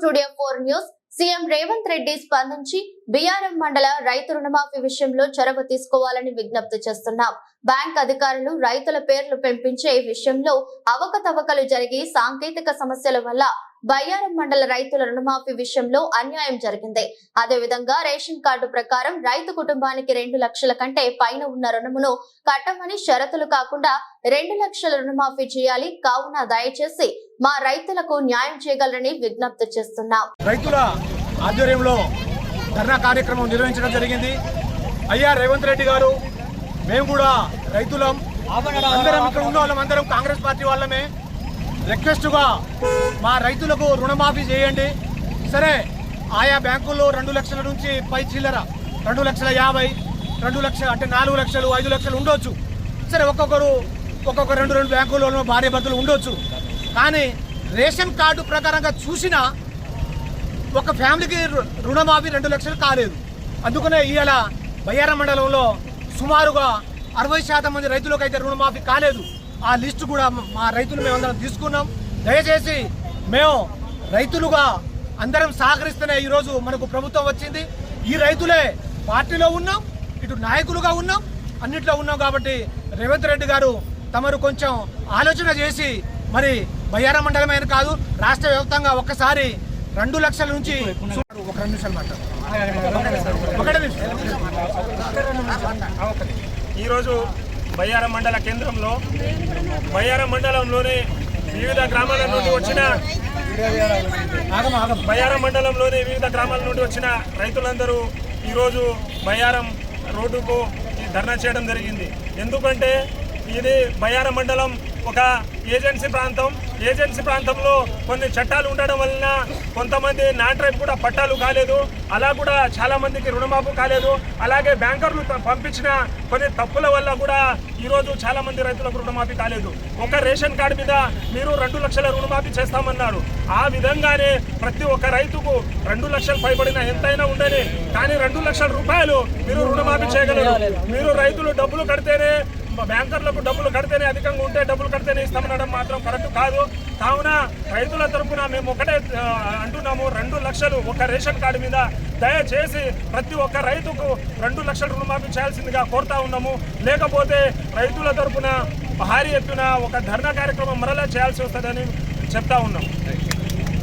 Studio four news. CM Revanth Reddy స్పందించి BRM మండల రైతు రుణమాఫీ విషయంలో చొరవ తీసుకోవాలని విజ్ఞప్తి చేస్తున్నాం. బ్యాంక్ అధికారులు రైతుల పేర్లు పెంపించే విషయంలో అవకతవకలు జరిగి సాంకేతిక సమస్యల వల్ల బయ్యారం మండల రైతుల రుణమాఫీ విషయంలో అన్యాయం జరిగింది. అదేవిధంగా రేషన్ కార్డు ప్రకారం రైతు కుటుంబానికి రెండు లక్షల కంటే పైన ఉన్న రుణమును కట్టమని షరతులు కాకుండా రెండు లక్షల రుణమాఫీ చేయాలి. కావున దయచేసి మా రైతులకు న్యాయం చేయగలరని విజ్ఞప్తి చేస్తున్నాం. రైతుల ఆధ్వర్యంలో ధర్నా కార్యక్రమం నిర్వహించడం జరిగింది. అయ్యా రేవంత్ రెడ్డి గారు మేము కూడా రైతులం. అందరం ఇక్కడ ఉన్న వాళ్ళం అందరం కాంగ్రెస్ పార్టీ వాళ్ళమే. రిక్వెస్ట్గా మా రైతులకు రుణమాఫీ చేయండి. సరే ఆయా బ్యాంకుల్లో రెండు లక్షల నుంచి పై చిల్లర రెండు లక్షల యాభై రెండు లక్షలు అంటే నాలుగు లక్షలు ఐదు లక్షలు ఉండొచ్చు. సరే ఒక్కొక్కరు ఒక్కొక్క రెండు రెండు బ్యాంకుల్లో భార్య భర్తలు ఉండొచ్చు. కానీ రేషన్ కార్డు ప్రకారంగా చూసినా ఒక ఫ్యామిలీకి రు- రుణమాఫీ రెండు లక్షలు కాలేదు. అందుకనే ఇవాళ బయ్యారం మండలంలో సుమారుగా అరవై శాతం మంది రైతులకు అయితే రుణమాఫీ కాలేదు. ఆ లిస్టు కూడా మా రైతులు మేమందరం తీసుకున్నాం. దయచేసి మేము రైతులుగా అందరం సహకరిస్తేనే ఈరోజు మనకు ప్రభుత్వం వచ్చింది. ఈ రైతులే పార్టీలో ఉన్నాం ఇటు నాయకులుగా ఉన్నాం అన్నిట్లో ఉన్నాం కాబట్టి రేవంత్ రెడ్డి గారు తమరు కొంచెం ఆలోచన చేసి మరి బయ్యారం మండలమైన కాదు రాష్ట్ర వ్యాప్తంగా ఒక్కసారి రెండు లక్షల నుంచి ఒక రెండు నిమిషాలు మాట్లాడు. ఒకటే నిమిషం. ఈరోజు బయ్యారం మండల కేంద్రంలో బయ్యారం మండలంలోని వివిధ గ్రామాల నుండి వచ్చిన బయ్యారం మండలంలోని వివిధ గ్రామాల నుండి వచ్చిన రైతులందరూ ఈరోజు బయ్యారం రోడ్డుకు ధర్నా చేయడం జరిగింది. ఎందుకంటే ఇది బయ్యారం మండలం ఒక ఏజెన్సీ ప్రాంతం. ఏజెన్సీ ప్రాంతంలో కొన్ని చట్టాలు ఉండడం వలన కొంతమంది నాన్ ట్రైబ్ కూడా పట్టాలు కాలేదు. అలా కూడా చాలామందికి రుణమాఫీ కాలేదు. అలాగే బ్యాంకర్లు పంపించిన కొన్ని తప్పుల వల్ల కూడా ఈరోజు చాలామంది రైతులకు రుణమాఫీ కాలేదు. ఒక రేషన్ కార్డు మీద మీరు రెండు లక్షల రుణమాఫీ చేస్తామన్నారు. ఆ విధంగానే ప్రతి ఒక్క రైతుకు రెండు లక్షలు పైబడిన ఎంతైనా ఉండని కానీ రెండు లక్షల రూపాయలు మీరు రుణమాఫీ చేయగలరు. మీరు రైతులు డబ్బులు కడితేనే బ్యాంకర్లకు డబ్బులు కడితేనే అధికంగా ఉంటే డబ్బులు కడితేనే ఇస్తామనడం మాత్రం కరెక్ట్ కాదు. కావున రైతుల తరపున మేము ఒకటే అంటున్నాము రెండు లక్షలు ఒక రేషన్ కార్డు మీద దయచేసి ప్రతి ఒక్క రైతుకు రెండు లక్షల రుణమాఫీ చేయాల్సిందిగా కోరుతా ఉన్నాము. లేకపోతే రైతుల తరపున భారీ ఎత్తున ఒక ధర్నా కార్యక్రమం మరలా చేయాల్సి వస్తుందని చెప్తా ఉన్నాం